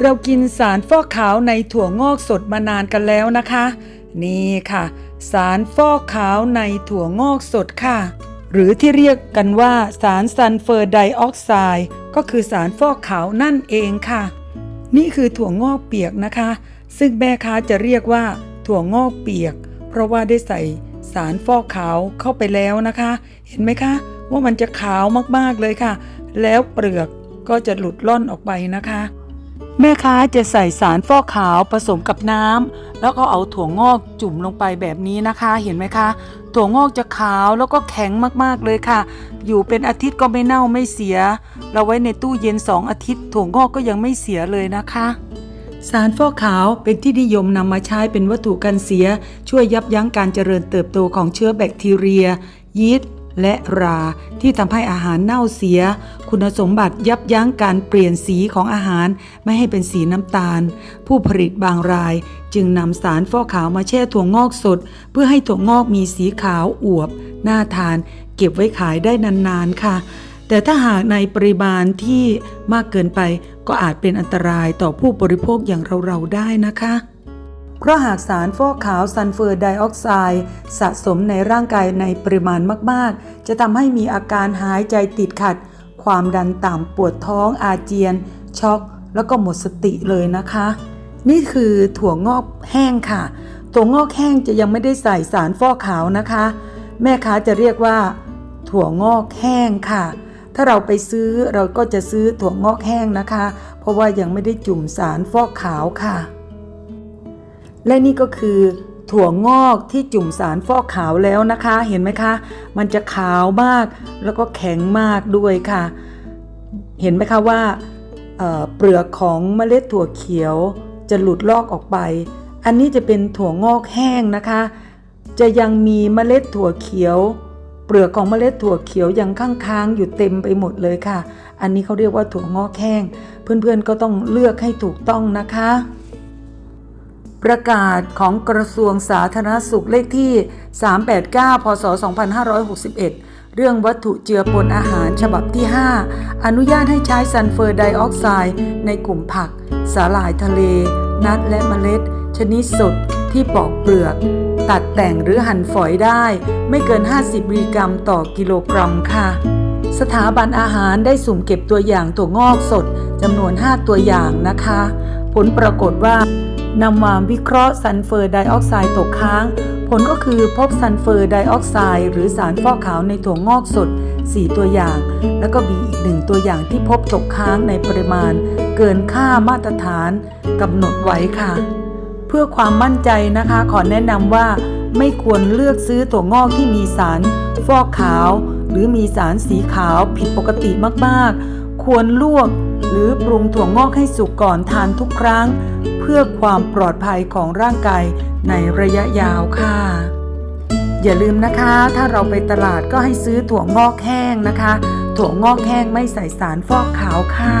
เรากินสารฟอกขาวในถั่วงอกสดมานานกันแล้วนะคะ นี่ค่ะ สารฟอกขาวในถั่วงอกสดค่ะ หรือที่เรียกกันว่าสารซัลเฟอร์ไดออกไซด์ก็คือสารฟอกขาวนั่นเองค่ะ นี่คือถั่วงอกเปียกนะคะ ซึ่งแม่ค้าจะเรียกว่าถั่วงอกเปียก เพราะว่าได้ใส่สารฟอกขาวเข้าไปแล้วนะคะ เห็นไหมคะ ว่ามันจะขาวมากๆเลยค่ะ แล้วเปลือกก็จะหลุดล่อนออกไปนะคะ แม่ค้าจะใส่สารฟอกขาวผสมกับน้ำแล้วก็เอาถั่วงอกจุ่มลงไปแบบนี้นะคะ เห็นไหมคะ ถั่วงอกจะขาวแล้วก็แข็งมากๆเลยค่ะ อยู่เป็นอาทิตย์ก็ไม่เน่าไม่เสีย เราไว้ในตู้เย็นสองอาทิตย์ถั่วงอกก็ยังไม่เสียเลยนะคะ สารฟอกขาวเป็นที่นิยมนำมาใช้เป็นวัตถุกันเสีย ช่วยยับยั้งการเจริญเติบโตของเชื้อแบคทีเรีย ยีสต์ และราที่ทำให้อาหารเน่าเสีย คุณสมบัติยับยั้งการเปลี่ยนสีของอาหารไม่ให้เป็นสีน้ำตาล ผู้ผลิตบางรายจึงนำสารฟอกขาวมาแช่ถั่วงอกสด เพื่อให้ถั่วงอกมีสีขาวอวบ น่าทาน เก็บไว้ขายได้นานๆค่ะ แต่ถ้าหากในปริมาณที่มากเกินไปก็อาจเป็นอันตรายต่อผู้บริโภคอย่างเราๆได้นะคะ เพราะหากสารฟอกขาวซัลเฟอร์ไดออกไซด์สะสมในร่างกายในปริมาณมาก ๆ จะทำให้มีอาการหายใจติดขัด ความดันต่ำปวดท้องอาเจียน ช็อก แล้วก็หมดสติเลยนะคะ นี่คือถั่วงอกแห้งค่ะ ถั่วงอกแห้งจะยังไม่ได้ใส่สารฟอกขาวนะคะ แม่ค้าจะเรียกว่า ถั่วงอกแห้งค่ะถ้าเราไปซื้อเราก็จะซื้อถั่วงอกแห้งนะคะ เพราะว่ายังไม่ได้จุ่มสารฟอกขาวค่ะ และนี่ก็คือถั่วงอกที่จุ่มสารฟอกขาวแล้วนะคะ เห็นไหมคะ มันจะขาวมากแล้วก็แข็งมากด้วยค่ะ เห็นไหมคะว่าเเปลือกของเมล็ดถั่วเขียวจะหลุดลอกออกไป อันนี้จะเป็นถั่วงอกแห้งนะคะ จะยังมีเมล็ดถั่วเขียว เปลือกของเมล็ดถั่วเขียวยังค้างๆอยู่เต็มไปหมดเลยค่ะ อันนี้เขาเรียกว่าถั่วงอกแห้ง เพื่อนๆก็ต้องเลือกให้ถูกต้องนะคะ ประกาศของกระทรวงสาธารณสุขเลขที่ 389 พศ 2561 เรื่องวัตถุเจือปนอาหารฉบับที่ 5 อนุญาตให้ใช้ซัลเฟอร์ไดออกไซด์ในกลุ่มผัก สาหร่ายทะเล นัทและเมล็ด ชนิดสดที่ปอกเปลือก ตัดแต่งหรือหั่นฝอยได้ ไม่เกิน 50มิลลิกรัมต่อกิโลกรัมค่ะ สถาบันอาหารได้สุ่มเก็บตัวอย่างถั่วงอกสดจำนวน 5 ตัวอย่างนะคะ ผลปรากฏว่า นำมาวิเคราะห์ซัลเฟอร์ไดออกไซด์ตกค้าง ผลก็คือพบซัลเฟอร์ไดออกไซด์หรือสารฟอกขาวในถั่วงอกสด 4 ตัวอย่าง แล้วก็มีอีกหนึ่งตัวอย่างที่พบตกค้างในปริมาณ เกินค่ามาตรฐานกำหนดไว้ค่ะ เพื่อความมั่นใจนะคะ ขอแนะนำว่าไม่ควรเลือกซื้อถั่วงอกที่มีสารฟอกขาว หรือมีสารสีขาวผิดปกติมากๆ ควรลวก หรือปรุงถั่วงอกให้สุกก่อนทานทุกครั้ง เพื่อความปลอดภัยของร่างกายในระยะยาวค่ะ อย่าลืมนะคะ ถ้าเราไปตลาดก็ให้ซื้อถั่วงอกแห้งนะคะ ถั่วงอกแห้งไม่ใส่สารฟอกขาวค่ะ